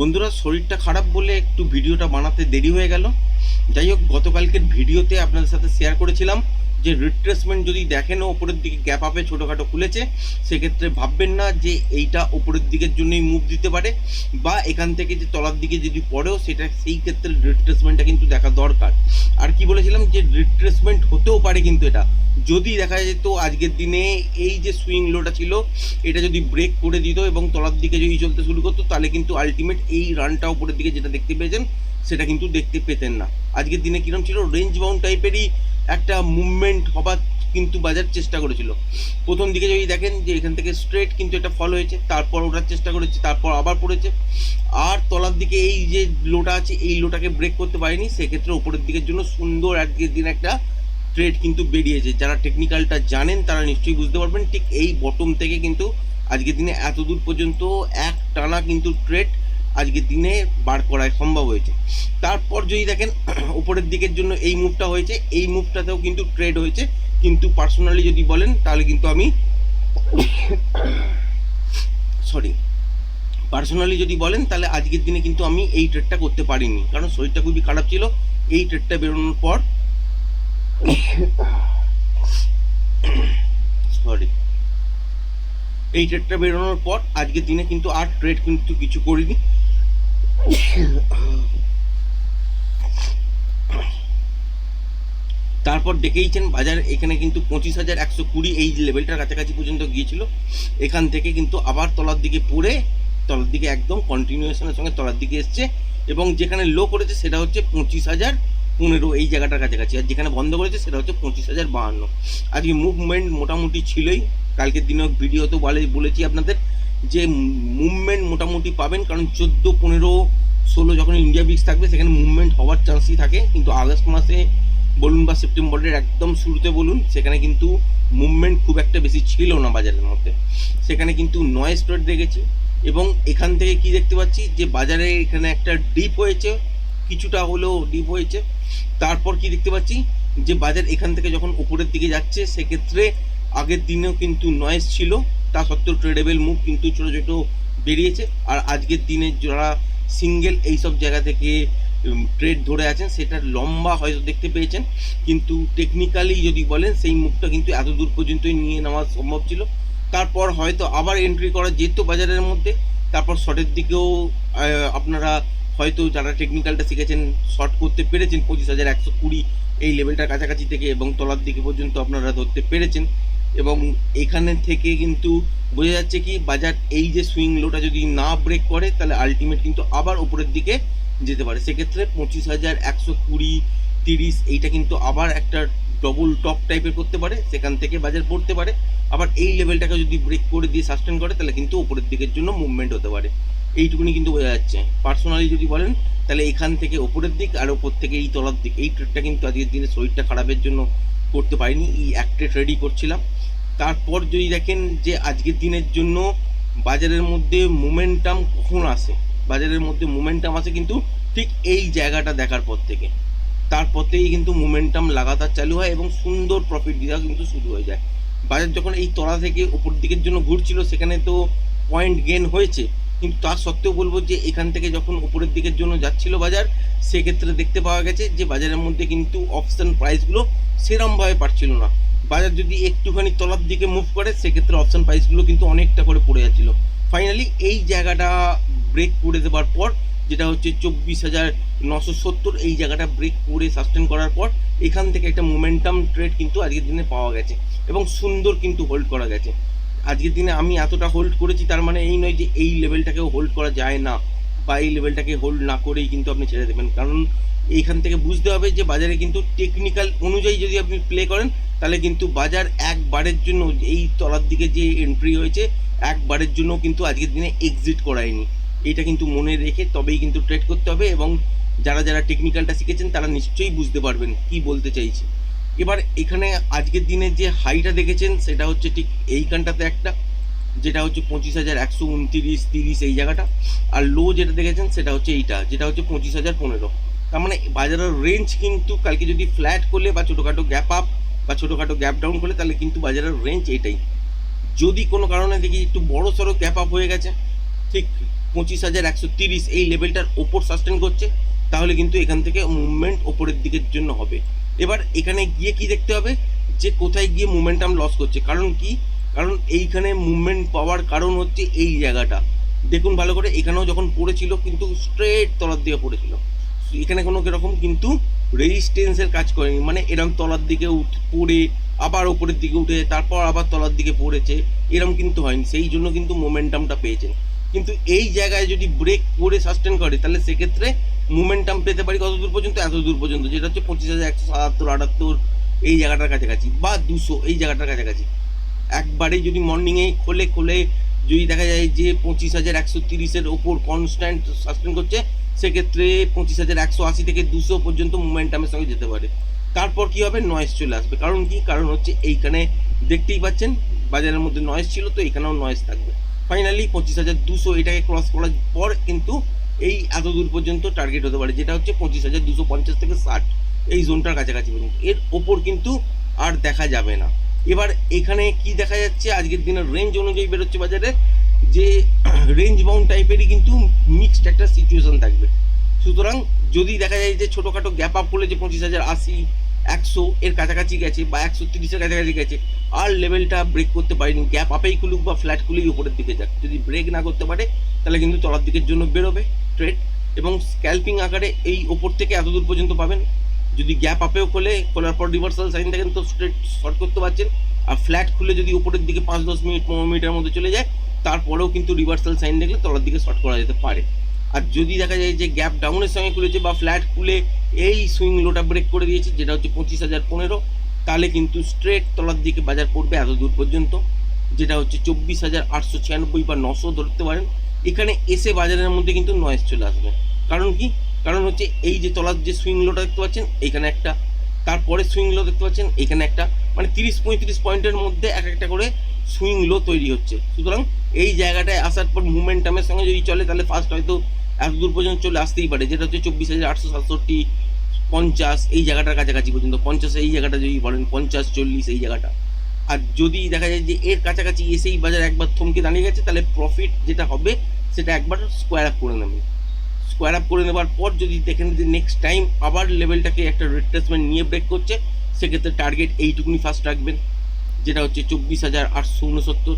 বন্ধুরা, শরীরটা খারাপ বলে একটু ভিডিওটা বানাতে দেরি হয়ে গেল। যাই হোক, গতকালকের ভিডিওতে আপনাদের সাথে শেয়ার করেছিলাম। যে রিট্রেসমেন্ট যদি দেখেন ওপরের দিকে গ্যাপ আপে ছোটোখাটো খুলেছে, সেক্ষেত্রে ভাববেন না যে এইটা ওপরের দিকের জন্যই মুভ দিতে পারে, বা এখান থেকে যে তলার দিকে যদি পড়েও, সেটা সেই ক্ষেত্রে রিট্রেসমেন্টটা কিন্তু দেখা দরকার। আর কি বলেছিলাম যে রিট্রেসমেন্ট হতেও পারে কিন্তু এটা। যদি দেখা যেত আজকের দিনে এই যে সুইং লোটা ছিল, এটা যদি ব্রেক করে দিত এবং তলার দিকে যদি চলতে শুরু করতো, তাহলে কিন্তু আলটিমেট এই রানটা ওপরের দিকে যেটা দেখতে পেয়েছেন, সেটা কিন্তু দেখতে পেতেন না। আজকের দিনে কিরম ছিল রেঞ্জ বাউন্ড টাইপেরই একটা মুভমেন্ট হবার কিন্তু বাজার চেষ্টা করেছিল। প্রথম দিকে যদি দেখেন যে এখান থেকে স্ট্রেট কিন্তু এটা ফল হয়েছে, তারপর ওঠার চেষ্টা করেছে, তারপর আবার পড়েছে। আর তলার দিকে এই যে লোটা আছে, এই লোটাকে ব্রেক করতে পারেনি। সেক্ষেত্রে ওপরের দিকের জন্য সুন্দর আজকের দিন একটা ট্রেড কিন্তু বেরিয়েছে। যারা টেকনিক্যালটা জানেন, তারা নিশ্চয়ই বুঝতে পারবেন। ঠিক এই বটম থেকে কিন্তু আজকের দিনে এত দূর পর্যন্ত এক টানা কিন্তু ট্রেড আজকের দিনে বার করায় সম্ভব হয়েছে। তারপর যদি দেখেন, উপরের দিকের জন্য এই মুভটা হয়েছে, এই মুভটাতেও কিন্তু ট্রেড হয়েছে। কিন্তু পার্সোনালি যদি বলেন, তাহলে কিন্তু আমি সরি পার্সোনালি যদি বলেন, তাহলে আজকের দিনে কিন্তু আমি এই ট্রেডটা করতে পারিনি। কারণ শরীরটা খুবই খারাপ ছিল, এই ট্রেডটা বেরোনোর পর সরি এই ট্রেডটা বেরোনোর পর আজকের দিনে কিন্তু আর ট্রেড কিন্তু কিছু করিনি। তারপর দেখেইছেন বাজার, এখানে কিন্তু পঁচিশ হাজার একশো কুড়ি এই লেভেলটার কাছাকাছি পর্যন্ত গিয়েছিল। এখান থেকে কিন্তু আবার তলার দিকে পড়ে, তলার দিকে একদম কন্টিনিউশনের সঙ্গে তলার দিকে এসছে এবং যেখানে লো করেছে সেটা হচ্ছে পঁচিশ হাজার পনেরো এই জায়গাটার কাছাকাছি। আর যেখানে বন্ধ করেছে সেটা হচ্ছে পঁচিশ হাজার বাহান্ন। আজকে মুভমেন্ট মোটামুটি ছিলই। কালকের দিনেও ভিডিওতেও বলে বলেছি আপনাদের। যে মুভমেন্ট মোটামুটি পাবেন, কারণ চোদ্দ, পনেরো, ষোলো যখন ইন্ডিয়া বিক্স থাকবে, সেখানে মুভমেন্ট হওয়ার চান্সই থাকে। কিন্তু আগস্ট মাসে বলুন বা সেপ্টেম্বরের একদম শুরুতে বলুন, সেখানে কিন্তু মুভমেন্ট খুব একটা বেশি ছিল না বাজারের মধ্যে। সেখানে কিন্তু নয় স্প্রেড দেখেছি এবং এখান থেকে কি দেখতে পাচ্ছি যে বাজারে এখানে একটা ডিপ হয়েছে, কিছুটা হলেও ডিপ হয়েছে। তারপর কি দেখতে পাচ্ছি যে বাজার এখান থেকে যখন উপরের দিকে যাচ্ছে, সেক্ষেত্রে আগের দিনেও কিন্তু নয়েজ ছিল। তা সত্ত্বেও ট্রেডেবল মুভ কিন্তু ছোটো ছোটো বেরিয়েছে। আর আজকের দিনে যারা সিঙ্গেল এইসব জায়গা থেকে ট্রেড ধরে আছেন, সেটা লম্বা হয়তো দেখতে পেয়েছেন। কিন্তু টেকনিক্যালি যদি বলেন, সেই মুখটা কিন্তু এত দূর পর্যন্তই নিয়ে নেওয়া সম্ভব ছিল। তারপর হয়তো আবার এন্ট্রি করা যেত বাজারের মধ্যে। তারপর শর্টের দিকেও আপনারা হয়তো যারা টেকনিক্যালটা শিখেছেন শর্ট করতে পেরেছেন, পঁচিশ হাজার একশো কুড়ি এই লেভেলটার কাছাকাছি থেকে এবং তলার দিকে পর্যন্ত আপনারা ধরতে পেরেছেন। এবং এখানে থেকে কিন্তু বোঝা যাচ্ছে কি, বাজার এই যে সুইং লোটা যদি না ব্রেক করে, তাহলে আলটিমেট কিন্তু আবার উপরের দিকে যেতে পারে। সেক্ষেত্রে পঁচিশ হাজার একশো কুড়ি, তিরিশ, এইটা কিন্তু আবার একটা ডবল টপ টাইপের করতে পারে। সেখান থেকে বাজার পড়তে পারে। আবার এই লেভেলটাকে যদি ব্রেক করে দিয়ে সাস্টেন করে, তাহলে কিন্তু উপরের দিকের জন্য মুভমেন্ট হতে পারে। এইটুকুনি কিন্তু বোঝা যাচ্ছে। পার্সোনালি যদি বলেন, তাহলে এখান থেকে ওপরের দিক আর ওপর থেকে এই তলার দিক। এই ট্রেডটা কিন্তু আজকের দিনে শরীরটা খারাপের জন্য করতে পারিনি। এই একটা ট্রেডই করছিলাম। তারপর যদি দেখেন যে আজকের দিনের জন্য বাজারের মধ্যে মোমেন্টাম কখন আসে? বাজারের মধ্যে মোমেন্টাম আসে কিন্তু ঠিক এই জায়গাটা দেখার পর থেকে। তারপর থেকেই কিন্তু মোমেন্টাম লাগাতার চালু হয় এবং সুন্দর প্রফিট দেওয়া কিন্তু শুরু হয়ে যায়। বাজার যখন এই তলা থেকে উপর দিকের জন্য ঘুরছিল, সেখানে তো পয়েন্ট গেন হয়েছে। কিন্তু তার সত্ত্বেও বলব যে এখান থেকে যখন উপরের দিকের জন্য যাচ্ছিল বাজার, সেক্ষেত্রে দেখতে পাওয়া গেছে যে বাজারের মধ্যে কিন্তু অপশন প্রাইসগুলো সেরমভাবে পারছিল না। বাজার যদি একটুখানি তলার দিকে মুভ করে, সেক্ষেত্রে অপশন প্রাইসগুলো কিন্তু অনেকটা করে পড়ে যাচ্ছিল। ফাইনালি এই জায়গাটা ব্রেক করে দেওয়ার পর, যেটা হচ্ছে চব্বিশ হাজার নশো সত্তর, এই জায়গাটা ব্রেক করে সাস্টেন করার পর, এখান থেকে একটা মোমেন্টাম ট্রেড কিন্তু আজকের দিনে পাওয়া গেছে এবং সুন্দর কিন্তু হোল্ড করা গেছে। আজকের দিনে আমি এতটা হোল্ড করেছি, তার মানে এই নয় যে এই লেভেলটাকেও হোল্ড করা যায় না। বা এই লেভেলটাকে হোল্ড না করেই কিন্তু আপনি ছেড়ে দেবেন। কারণ এইখান থেকে বুঝতে হবে যে বাজারে কিন্তু টেকনিক্যাল অনুযায়ী যদি আপনি প্লে করেন, তাহলে কিন্তু বাজার একবারের জন্য এই তলার দিকে যে এন্ট্রি হয়েছে, একবারের জন্য কিন্তু আজকের দিনে এক্সিট করায়নি। এটা কিন্তু মনে রেখে তবেই কিন্তু ট্রেড করতে হবে এবং যারা যারা টেকনিক্যালটা শিখেছেন, তারা নিশ্চয়ই বুঝতে পারবেন কি বলতে চাইছি। এবার এখানে আজকের দিনে যে হাইটা দেখেছেন, সেটা হচ্ছে ঠিক এইখানটাতে একটা যেটা হচ্ছে পঁচিশ হাজার একশো উনতিরিশ, তিরিশ, এই জায়গাটা। আর লো যেটা দেখেছেন, সেটা হচ্ছে এইটা, যেটা হচ্ছে পঁচিশ হাজার পনেরো। তার মানে বাজারের রেঞ্জ কিন্তু কালকে যদি ফ্ল্যাট করলে বা ছোটোখাটো গ্যাপ আপ বা ছোটোখাটো গ্যাপ ডাউন করলে, তাহলে কিন্তু বাজারের রেঞ্জ এটাই যদি কোনো কারণে দেখি একটু বড় সড়ো গ্যাপ আপ হয়ে গেছে, ঠিক পঁচিশ হাজার একশো তিরিশ এই লেভেলটার ওপর সাস্টেন করছে, তাহলে কিন্তু এখান থেকে মুভমেন্ট ওপরের দিকের জন্য হবে। এবার এখানে গিয়ে কি দেখতে হবে? যে কোথায় গিয়ে মুভমেন্টাম লস করছে। কারণ কি? কারণ এইখানে মুভমেন্ট পাওয়ার কারণ হচ্ছে এই জায়গাটা। দেখুন ভালো করে, এখানেও যখন পড়েছিল কিন্তু স্ট্রেট তলার দিকে পড়েছিল। এখানে কোনো কীরকম কিন্তু রেজিস্টেন্সের কাজ করেনি। মানে এরকম তলার দিকে উঠ- পড়ে, আবার ওপরের দিকে উঠে, তারপর আবার তলার দিকে পড়েছে এরকম কিন্তু হয়নি। সেই জন্য কিন্তু মোমেন্টামটা পেয়েছেন। কিন্তু এই জায়গায় যদি ব্রেক করে সাস্টেন করে, তাহলে সেক্ষেত্রে মোমেন্টাম পেতে পারি কত দূর পর্যন্ত? এত দূর পর্যন্ত। যেটা হচ্ছে পঁচিশ হাজার, একশো সাতাত্তর, আটাত্তর, এই জায়গাটার কাছাকাছি বা দুশো, এই জায়গাটার কাছাকাছি। একবারে যদি মর্নিংয়ে খোলে খোলে যদি দেখা যায় যে পঁচিশ হাজার একশো তিরিশের ওপর কনস্ট্যান্ট সাস্টেন করছে, সেক্ষেত্রে পঁচিশ হাজার একশো আশি থেকে দুশো পর্যন্ত মোমেন্টামের সঙ্গে যেতে পারে। তারপর কি হবে? নয়েজ চলে আসবে। কারণ কি? কারণ হচ্ছে এইখানে দেখতেই পাচ্ছেন, বাজারের মধ্যে নয়েজ ছিল তো এখানেও নয়েজ থাকবে। ফাইনালি পঁচিশ হাজার দুশো এটাকে ক্রস করার পর কিন্তু এই এত দূর পর্যন্ত টার্গেট হতে পারে, যেটা হচ্ছে পঁচিশ হাজার দুশো পঞ্চাশ থেকে ষাট, এই জোনটার কাছাকাছি পর্যন্ত। এর ওপর কিন্তু আর দেখা যাবে না। এবার এখানে কি দেখা যাচ্ছে? আজকের দিনের রেঞ্জ অনুযায়ী বেরোচ্ছে বাজারে, যে রেঞ্জ বাউন্ড টাইপেরই কিন্তু মিক্সড একটা সিচুয়েশন থাকবে। সুতরাং যদি দেখা যায় যে ছোটোখাটো গ্যাপ আপ করলে যে পঁচিশ হাজার আশি, একশো এর কাছাকাছি গেছে বা একশো তিরিশের কাছাকাছি গেছে, আর লেভেলটা ব্রেক করতে পারেনি গ্যাপ আপেই খুলুক বা ফ্ল্যাট খুলেই উপরের দিকে যাক। যদি ব্রেক না করতে পারে, তাহলে কিন্তু তলার দিকের জন্য বেরোবে ট্রেড এবং স্ক্যাল্পিং আকারে এই ওপর থেকে এত দূর পর্যন্ত পাবেন। যদি গ্যাপ আপেও খোলে, খোলার পর রিভার্সাল সাইন দেখেন তো স্ট্রেট শর্ট করতে পারছেন। আর ফ্ল্যাট খুলে যদি উপরের দিকে পাঁচ দশ মিনিট, পনেরো মিনিটের মধ্যে চলে যায়, তারপরেও কিন্তু রিভার্সাল সাইন দেখলে তলার দিকে শর্ট করা যেতে পারে। আর যদি দেখা যায় যে গ্যাপ ডাউনের সঙ্গে খুলেছে বা ফ্ল্যাট খুলে এই সুইং লোটা ব্রেক করে দিয়েছে, যেটা হচ্ছে পঁচিশ হাজার পনেরো, তাহলে কিন্তু স্ট্রেট তলার দিকে বাজার পড়বে এত দূর পর্যন্ত, যেটা হচ্ছে চব্বিশ হাজার আটশো ছিয়ানব্বই বা নশো ধরতে পারেন। এখানে এসে বাজারের মধ্যে কিন্তু নয়েজ চলে আসবে। কারণ কি? কারণ হচ্ছে এই যে তলার যে সুইং লোটা দেখতে পাচ্ছেন এখানে একটা, তারপরে সুইং লো দেখতে পাচ্ছেন এখানে একটা মানে তিরিশ পঁয়ত্রিশ পয়েন্টের মধ্যে এক একটা করে সুইং লো তৈরি হচ্ছে। সুতরাং এই জায়গাটায় আসার পর মুভমেন্টামের সঙ্গে যদি চলে, তাহলে ফার্স্ট হয়তো এত দূর পর্যন্ত চলে আসতেই পারে। যেটা হচ্ছে চব্বিশ হাজার আটশো সাতষট্টি, পঞ্চাশ, এই জায়গাটার কাছাকাছি পর্যন্ত, পঞ্চাশ এই জায়গাটা যদি বলেন, পঞ্চাশ, চল্লিশ এই জায়গাটা। আর যদি দেখা যায় যে এর কাছাকাছি এসেই বাজার একবার থমকে দাঁড়িয়ে গেছে, তাহলে প্রফিট যেটা হবে, সেটা একবার স্কোয়ার আপ করে নেবে। স্কোয়ার আপ করে নেবার পর যদি দেখেন যে নেক্সট টাইম আবার লেভেলটাকে একটা রিট্রেসমেন্ট নিয়ে ব্রেক করছে, সেক্ষেত্রে টার্গেট এইটুকুনি ফার্স্ট রাখবেন, যেটা হচ্ছে চব্বিশ হাজার আটশো উনসত্তর।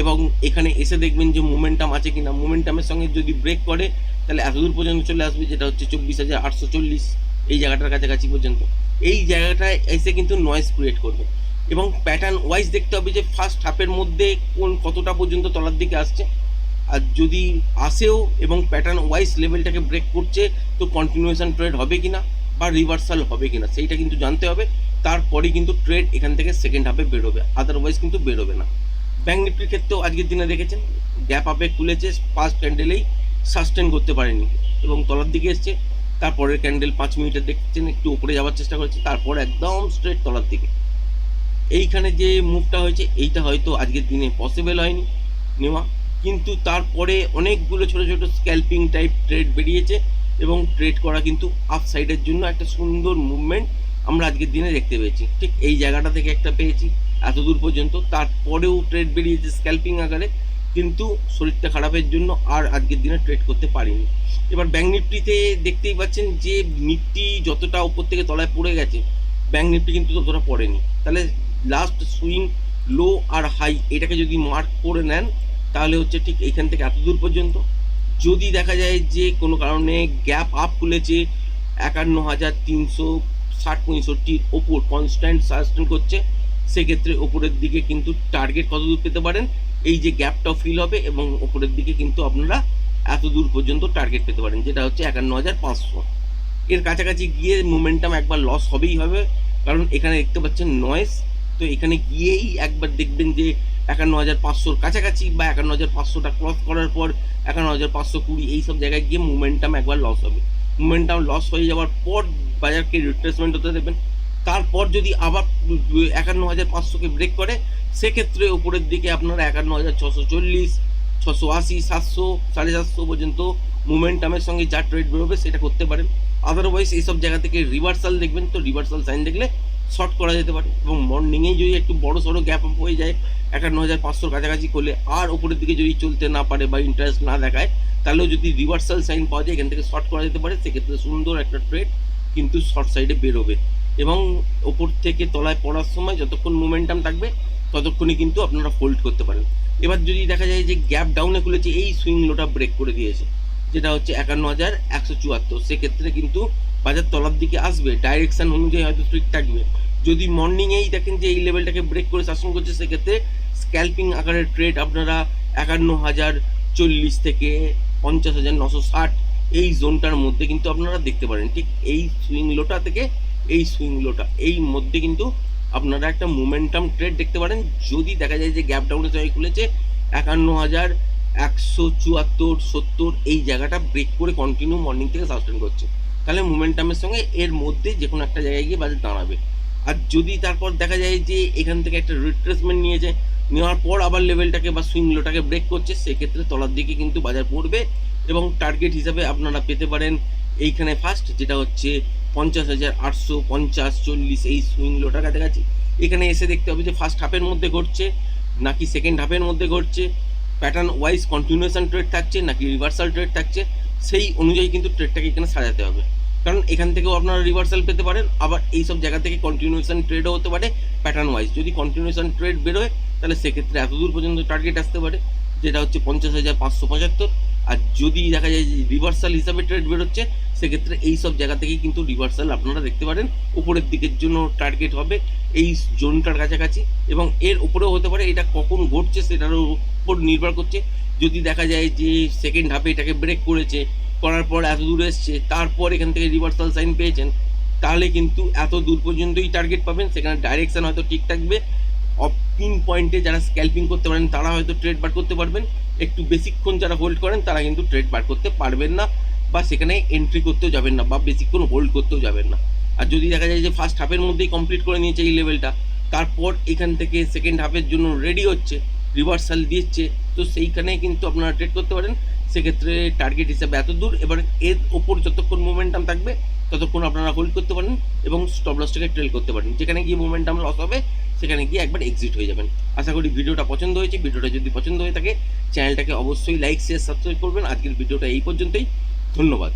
এবং এখানে এসে দেখবেন যে মোমেন্টাম আছে কিনা। মোমেন্টামের সঙ্গে যদি ব্রেক করে, তাহলে এতদূর পর্যন্ত চলে আসবে, যেটা হচ্ছে চব্বিশ হাজার আটশো চল্লিশ, এই জায়গাটার কাছাকাছি পর্যন্ত। এই জায়গাটায় এসে কিন্তু নয়েজ ক্রিয়েট করবে। এবং প্যাটার্ন ওয়াইজ দেখতে হবে যে ফার্স্ট হাফের মধ্যে কোন কতটা পর্যন্ত তলার দিকে আসছে। আর যদি আসেও এবং প্যাটার্ন ওয়াইজ লেভেলটাকে ব্রেক করছে, তো কন্টিনিউয়েশন ট্রেড হবে কি না বা রিভার্সাল হবে কি না সেইটা কিন্তু জানতে হবে। তারপরে কিন্তু ট্রেড এখান থেকে সেকেন্ড হাফে বেরোবে আদারওয়াইজ কিন্তু বেরোবে না। ব্যাঙ্ক নিফটির ক্ষেত্রেও আজকের দিনে দেখেছেন গ্যাপ আপে খুলেছে ফার্স্ট ক্যান্ডেলেই সাস্টেন করতে পারেনি এবং তলার দিকে এসছে। তারপরের ক্যান্ডেল পাঁচ মিনিটে দেখছেন, একটু উপরে যাওয়ার চেষ্টা করেছে, তারপর একদম স্ট্রেট তলার দিকে। এইখানে যে মুভটা হয়েছে, এইটা হয়তো আজকের দিনে পসিবল হয়নি নেওয়া। কিন্তু তারপরে অনেকগুলো ছোট ছোট স্ক্যাল্পিং টাইপ ট্রেড বেরিয়েছে এবং ট্রেড করা কিন্তু আপ সাইডের জন্য একটা সুন্দর মুভমেন্ট আমরা আজকের দিনে দেখতে পেয়েছি। ঠিক এই জায়গাটা থেকে একটা পেয়েছি এত দূর পর্যন্ত। তারপরেও ট্রেড বেরিয়েছে স্ক্যাল্পিং আকারে, কিন্তু শরীরটা খারাপের জন্য আর আজকের দিনে ট্রেড করতে পারিনি। এবার ব্যাঙ্ক নিফটিতে দেখতেই পাচ্ছেন যে নিফটি যতটা উপর থেকে তলায় পড়ে গেছে ব্যাঙ্ক নিফটি কিন্তু ততটা পড়েনি। তাহলে লাস্ট সুইং লো আর হাই এটাকে যদি মার্ক করে নেন তাহলে হচ্ছে ঠিক এইখান থেকে এত দূর পর্যন্ত। যদি দেখা যায় যে কোনো কারণে গ্যাপ আপ খুলেছে, একান্ন হাজার তিনশো ষাট পঁয়ষট্টির ওপর কনস্ট্যান্ট সাস্টেন করছে, সেক্ষেত্রে ওপরের দিকে কিন্তু টার্গেট কত দূর পেতে পারেন? এই যে গ্যাপটাও ফিল হবে এবং ওপরের দিকে কিন্তু আপনারা এত দূর পর্যন্ত টার্গেট পেতে পারেন, যেটা হচ্ছে একান্ন হাজার পাঁচশো। এর কাছাকাছি গিয়ে মোমেন্টাম একবার লস হবেই হবে, কারণ এখানে দেখতে পাচ্ছেন নয়েস তো এখানে গিয়েই একবার দেখবেন যে একান্ন হাজার পাঁচশোর কাছাকাছি বা একান্ন হাজার পাঁচশোটা ক্রস করার পর একান্ন হাজার পাঁচশো কুড়ি এইসব জায়গায় গিয়ে মোমেন্টাম একবার লস হবে। মোমেন্টাম লস হয়ে যাওয়ার পর বাজারকে রিট্রেসমেন্ট হতে দেবেন তারপর যদি আবার একান্ন হাজার পাঁচশোকে ব্রেক করে, সেক্ষেত্রে উপরের দিকে আপনারা একান্ন হাজার ছশো চল্লিশ, ছশো আশি, সাতশো, সাড়ে সাতশো পর্যন্ত মোমেন্টামের সঙ্গে যা ট্রেড বেরোবে সেটা করতে পারেন। আদারওয়াইজ এইসব জায়গা থেকে রিভার্সাল দেখবেন। তো রিভার্সাল সাইন দেখলে শর্ট করা যেতে পারে এবং মর্নিংয়ে যদি একটু বড় সড়ো গ্যাপ আপ হয়ে যায় একান্ন হাজার পাঁচশোর কাছাকাছি করলে আর ওপরের দিকে যদি চলতে না পারে বা ইন্টারেস্ট না দেখায়, তাহলেও যদি রিভার্সাল সাইন পাওয়া যায়, এখান থেকে শর্ট করা যেতে পারে, সেক্ষেত্রে সুন্দর একটা ট্রেড কিন্তু শর্ট সাইডে বেরোবে। এবং ওপর থেকে তলায় পড়ার সময় যতক্ষণ মোমেন্টাম থাকবে, ততক্ষণই কিন্তু আপনারা হোল্ড করতে পারেন। এবার যদি দেখা যায় যে গ্যাপ ডাউনে খুলেছে, এই সুইং লোটা ব্রেক করে দিয়েছে, যেটা হচ্ছে একান্ন হাজার একশো চুয়াত্তর, সেক্ষেত্রে কিন্তু বাজার তলার দিকে আসবে ডাইরেকশন অনুযায়ী হয়তো ঠিক থাকবে। যদি মর্নিংয়েই দেখেন যে এই লেভেলটাকে ব্রেক করে শাসন করছে, সেক্ষেত্রে স্ক্যাল্পিং আকারের ট্রেড আপনারা একান্ন হাজার চল্লিশ থেকে পঞ্চাশ হাজার নশো ষাট এই জোনটার মধ্যে কিন্তু আপনারা দেখতে পারেন। ঠিক এই সুইং লোটা থেকে এই সুইং লোটা এই মধ্যে কিন্তু আপনারা একটা মোমেন্টাম ট্রেড দেখতে পারেন। যদি দেখা যায় যে গ্যাপ ডাউনে সবাই খুলেছে, একান্ন হাজার একশো চুয়াত্তর সত্তর এই জায়গাটা ব্রেক করে কন্টিনিউ মর্নিং থেকে সাস্টেন করছে। তাহলে মোমেন্টামের সঙ্গে এর মধ্যে যে কোনো একটা জায়গায় গিয়ে বাজার দাঁড়াবে। আর যদি তারপর দেখা যায় যে এখান থেকে একটা রিট্রেসমেন্ট নিয়েছে, নেওয়ার পর আবার লেভেলটাকে বা সুইং লোটাকে ব্রেক করছে, সেক্ষেত্রে তলার দিকে কিন্তু বাজার পড়বে এবং টার্গেট হিসাবে আপনারা পেতে পারেন এইখানে ফার্স্ট যেটা হচ্ছে পঞ্চাশ হাজার আটশো পঞ্চাশ চল্লিশ এই সুইং লোটার কাছাকাছি। এখানে এসে দেখতে হবে যে ফার্স্ট হাফের মধ্যে ঘটছে, নাকি সেকেন্ড হাফের মধ্যে ঘটছে প্যাটার্ন ওয়াইজ কন্টিনিউশন ট্রেড থাকছে, নাকি রিভার্সাল ট্রেড থাকছে, সেই অনুযায়ী কিন্তু ট্রেডটাকে এখানে সাজাতে হবে। কারণ এখান থেকেও আপনারা রিভার্সাল পেতে পারেন, আবার এই সব জায়গা থেকে কন্টিনিউশন ট্রেডও হতে পারে প্যাটার্ন ওয়াইজ যদি কন্টিনিউশন ট্রেড বেরোয়, তাহলে সেক্ষেত্রে এত দূর পর্যন্ত টার্গেট আসতে পারে, যেটা হচ্ছে পঞ্চাশ হাজার পাঁচশো পঁচাত্তর। আর যদি দেখা যায় রিভার্সাল হিসাবে ট্রেড বেরোচ্ছে, সেক্ষেত্রে এই সব জায়গা থেকেই কিন্তু রিভার্সাল আপনারা দেখতে পারেন। উপরের দিকের জন্য টার্গেট হবে এই জোনটার কাছাকাছি, এবং এর উপরেও হতে পারে, এটা কখন ঘটছে সেটার উপর নির্ভর করছে। যদি দেখা যায় যে সেকেন্ড হাফে এটাকে ব্রেক করেছে করার পর এত দূর এসছে, তারপর এখান থেকে রিভার্সাল সাইন পেয়েছেন, তাহলে কিন্তু এত দূর পর্যন্তই টার্গেট পাবেন, সেখানে ডাইরেকশান হয়তো ঠিক থাকবে। পিন পয়েন্টে যারা স্ক্যাল্পিং করতে পারেন, তারা হয়তো ট্রেড বার করতে পারবেন। একটু বেশিক্ষণ যারা হোল্ড করেন, তারা কিন্তু ট্রেড বার করতে পারবেন না, বা সেখানে এন্ট্রি করতেও যাবেন না, বা বেশিক্ষণ হোল্ড করতেও যাবেন না। আর যদি দেখা যায় যে ফার্স্ট হাফের মধ্যেই কমপ্লিট করে নিয়েছে এই লেভেলটা তারপর এখান থেকে সেকেন্ড হাফের জন্য রেডি হচ্ছে রিভার্সাল দিচ্ছে, তো সেইখানে কিন্তু আপনারা ট্রেড করতে পারেন। সেক্ষেত্রে টার্গেট হিসাবে এত দূর, এবার এর ওপর যতক্ষণ মোমেন্টাম থাকবে, ততক্ষণ আপনারা হোল্ড করতে পারেন এবং স্টপ লসটাকে ট্রেল করতে পারেন। যেখানে গিয়ে মোমেন্টাম লস হবে, সেখানে গিয়ে একবার এক্সিট হয়ে যাবেন। আশা করি ভিডিওটা পছন্দ হয়েছে। ভিডিওটা যদি পছন্দ হয়ে থাকে চ্যানেলটাকে অবশ্যই লাইক শেয়ার সাবস্ক্রাইব করবেন। আজকের ভিডিওটা এই পর্যন্তই। ধন্যবাদ।